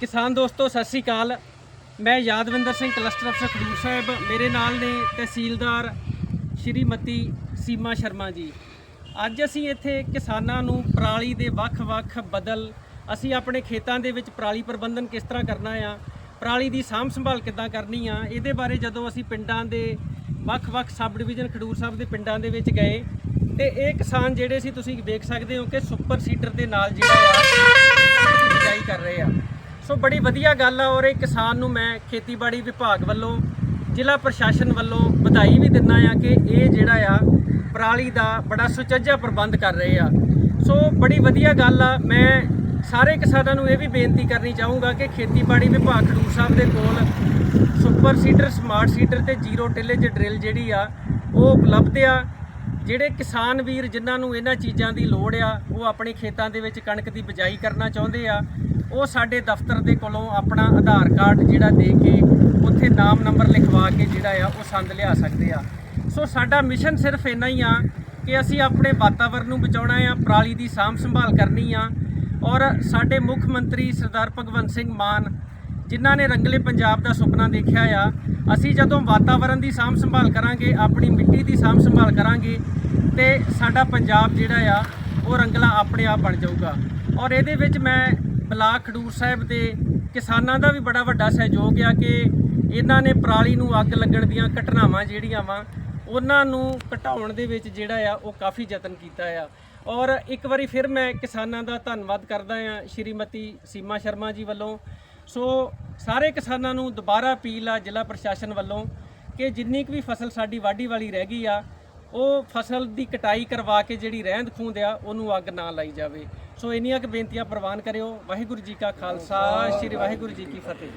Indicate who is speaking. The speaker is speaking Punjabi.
Speaker 1: ਕਿਸਾਨ ਦੋਸਤੋ, ਸਤਿ ਸ੍ਰੀ ਅਕਾਲ। ਮੈਂ ਯਾਦਵਿੰਦਰ ਸਿੰਘ, ਕਲਸਟਰ ਅਫਸਰ ਖਡੂਰ ਸਾਹਿਬ। ਮੇਰੇ ਨਾਲ ਨੇ ਤਹਿਸੀਲਦਾਰ ਸ਼੍ਰੀਮਤੀ ਸੀਮਾ ਸ਼ਰਮਾ ਜੀ। ਅੱਜ ਅਸੀਂ ਇੱਥੇ ਕਿਸਾਨਾਂ ਨੂੰ ਪਰਾਲੀ ਦੇ ਵੱਖ-ਵੱਖ ਬਦਲ, ਅਸੀਂ ਆਪਣੇ ਖੇਤਾਂ ਦੇ ਵਿੱਚ ਪਰਾਲੀ ਪ੍ਰਬੰਧਨ ਕਿਸ ਤਰ੍ਹਾਂ ਕਰਨਾ ਆ, ਪਰਾਲੀ ਦੀ ਸਾਂਭ ਸੰਭਾਲ ਕਿੱਦਾਂ ਕਰਨੀ ਆ, ਇਹਦੇ ਬਾਰੇ ਜਦੋਂ ਅਸੀਂ ਪਿੰਡਾਂ ਦੇ ਵੱਖ-ਵੱਖ ਸਬ ਡਿਵੀਜ਼ਨ ਖਡੂਰ ਸਾਹਿਬ ਦੇ ਪਿੰਡਾਂ ਦੇ ਵਿੱਚ ਗਏ, ਤੇ ਇਹ ਕਿਸਾਨ ਜਿਹੜੇ ਸੀ ਤੁਸੀਂ ਵੇਖ ਸਕਦੇ ਹੋ ਕਿ ਸੁਪਰ ਸੀਡਰ ਦੇ ਨਾਲ ਜਿਹੜਾ ਆ ਬਿਜਾਈ ਕਰ ਰਹੇ ਆ। ਸੋ ਬੜੀ ਵਧੀਆ ਗੱਲ ਆ ਔਰ ਇਹ ਕਿਸਾਨ ਨੂੰ ਮੈਂ ਖੇਤੀਬਾੜੀ ਵਿਭਾਗ ਵੱਲੋਂ, ਜ਼ਿਲ੍ਹਾ ਪ੍ਰਸ਼ਾਸਨ ਵੱਲੋਂ ਵਧਾਈ ਵੀ ਦਿੰਦਾ ਆ ਕਿ ਇਹ ਜਿਹੜਾ ਆ, ਪਰਾਲੀ ਦਾ ਬੜਾ ਸੁਚੱਜਾ ਪ੍ਰਬੰਧ ਕਰ ਰਹੇ ਆ। ਸੋ ਬੜੀ ਵਧੀਆ ਗੱਲ ਆ, ਮੈਂ ਸਾਰੇ ਕਿਸਾਨਾਂ ਨੂੰ ਇਹ ਵੀ ਬੇਨਤੀ ਕਰਨੀ ਚਾਹੂੰਗਾ ਕਿ ਖੇਤੀਬਾੜੀ ਵਿਭਾਗ ਖਡੂਰ ਸਾਹਿਬ ਦੇ ਕੋਲ ਸੁਪਰ ਸੀਡਰ, ਸਮਾਰਟ ਸੀਡਰ ਤੇ ਜ਼ੀਰੋ ਟਿਲੇਜ ਡਰਿਲ ਜਿਹੜੀ ਆ, ਉਹ ਉਪਲਬਧ ਆ। ਜਿਹੜੇ ਕਿਸਾਨ ਵੀਰ ਜਿਨ੍ਹਾਂ ਨੂੰ ਇਹਨਾਂ ਚੀਜ਼ਾਂ ਦੀ ਲੋੜ ਆ, ਉਹ ਆਪਣੇ ਖੇਤਾਂ ਦੇ ਵਿੱਚ ਕਣਕ ਦੀ ਬਿਜਾਈ ਕਰਨਾ ਚਾਹੁੰਦੇ ਆ। ਉਹ ਸਾਡੇ ਦਫ਼ਤਰ ਦੇ ਕੋਲੋਂ ਆਪਣਾ ਆਧਾਰ ਕਾਰਡ ਜਿਹੜਾ ਦੇ ਕੇ ਉੱਥੇ ਨਾਮ, ਨੰਬਰ ਲਿਖਵਾ ਕੇ ਜਿਹੜਾ ਆ, ਉਹ ਸੰਦ ਲਿਆ ਸਕਦੇ ਆ। ਸੋ ਸਾਡਾ ਮਿਸ਼ਨ ਸਿਰਫ ਇੰਨਾ ਹੀ ਆ ਕਿ ਅਸੀਂ ਆਪਣੇ ਵਾਤਾਵਰਣ ਨੂੰ ਬਚਾਉਣਾ ਆ, ਪਰਾਲੀ ਦੀ ਸਾਂਭ ਸੰਭਾਲ ਕਰਨੀ ਆ। ਔਰ ਸਾਡੇ ਮੁੱਖ ਮੰਤਰੀ ਸਰਦਾਰ ਭਗਵੰਤ ਸਿੰਘ ਮਾਨ, ਜਿਨ੍ਹਾਂ ਨੇ ਰੰਗਲੇ ਪੰਜਾਬ ਦਾ ਸੁਪਨਾ ਦੇਖਿਆ ਆ, ਅਸੀਂ ਜਦੋਂ ਵਾਤਾਵਰਣ ਦੀ ਸਾਂਭ ਸੰਭਾਲ ਕਰਾਂਗੇ, ਆਪਣੀ ਮਿੱਟੀ ਦੀ ਸਾਂਭ ਸੰਭਾਲ ਕਰਾਂਗੇ, ਤੇ ਸਾਡਾ ਪੰਜਾਬ ਜਿਹੜਾ ਆ, ਉਹ ਰੰਗਲਾ ਆਪਣੇ ਆਪ ਬਣ ਜਾਊਗਾ। ਔਰ ਇਹਦੇ ਵਿੱਚ ਮੈਂ ਬਲਾਕ ਖਡੂਰ ਸਾਹਿਬ ਦੇ ਕਿਸਾਨਾਂ ਦਾ ਵੀ ਬੜਾ ਵੱਡਾ ਸਹਿਯੋਗ ਆ ਕਿ ਇਹਨਾਂ ਨੇ ਪਰਾਲੀ ਨੂੰ ਅੱਗ ਲੱਗਣ ਦੀਆਂ ਘਟਨਾਵਾਂ ਜਿਹੜੀਆਂ ਵਾ, ਉਹਨਾਂ ਨੂੰ ਘਟਾਉਣ ਦੇ ਵਿੱਚ ਜਿਹੜਾ ਆ, ਉਹ ਕਾਫੀ ਯਤਨ ਕੀਤਾ ਆ। ਔਰ ਇੱਕ ਵਾਰੀ ਫਿਰ ਮੈਂ ਕਿਸਾਨਾਂ ਦਾ ਧੰਨਵਾਦ ਕਰਦਾ ਆ ਸ਼੍ਰੀਮਤੀ ਸੀਮਾ ਸ਼ਰਮਾ ਜੀ ਵੱਲੋਂ। ਸੋ ਸਾਰੇ ਕਿਸਾਨਾਂ ਨੂੰ ਦੁਬਾਰਾ ਅਪੀਲ ਆ ਜ਼ਿਲ੍ਹਾ ਪ੍ਰਸ਼ਾਸਨ ਵੱਲੋਂ ਕਿ ਜਿੰਨੀ ਕੁ ਵੀ ਫਸਲ ਸਾਡੀ ਵਾਢੀ ਵਾਲੀ ਰਹਿ ਗਈ ਆ ਉਹ ਫਸਲ ਦੀ ਕਟਾਈ ਕਰਵਾ ਕੇ ਜਿਹੜੀ ਰਹਿੰਦ ਖੂੰਦ ਆ, ਉਹਨੂੰ ਅੱਗ ਨਾ ਲਾਈ ਜਾਵੇ। ਸੋ ਇੰਨੀਆਂ ਕੁ ਬੇਨਤੀਆਂ ਪ੍ਰਵਾਨ ਕਰਿਓ। ਵਾਹਿਗੁਰੂ ਜੀ ਕਾ ਖਾਲਸਾ, ਸ੍ਰੀ ਵਾਹਿਗੁਰੂ ਜੀ ਕੀ ਫਤਿਹ।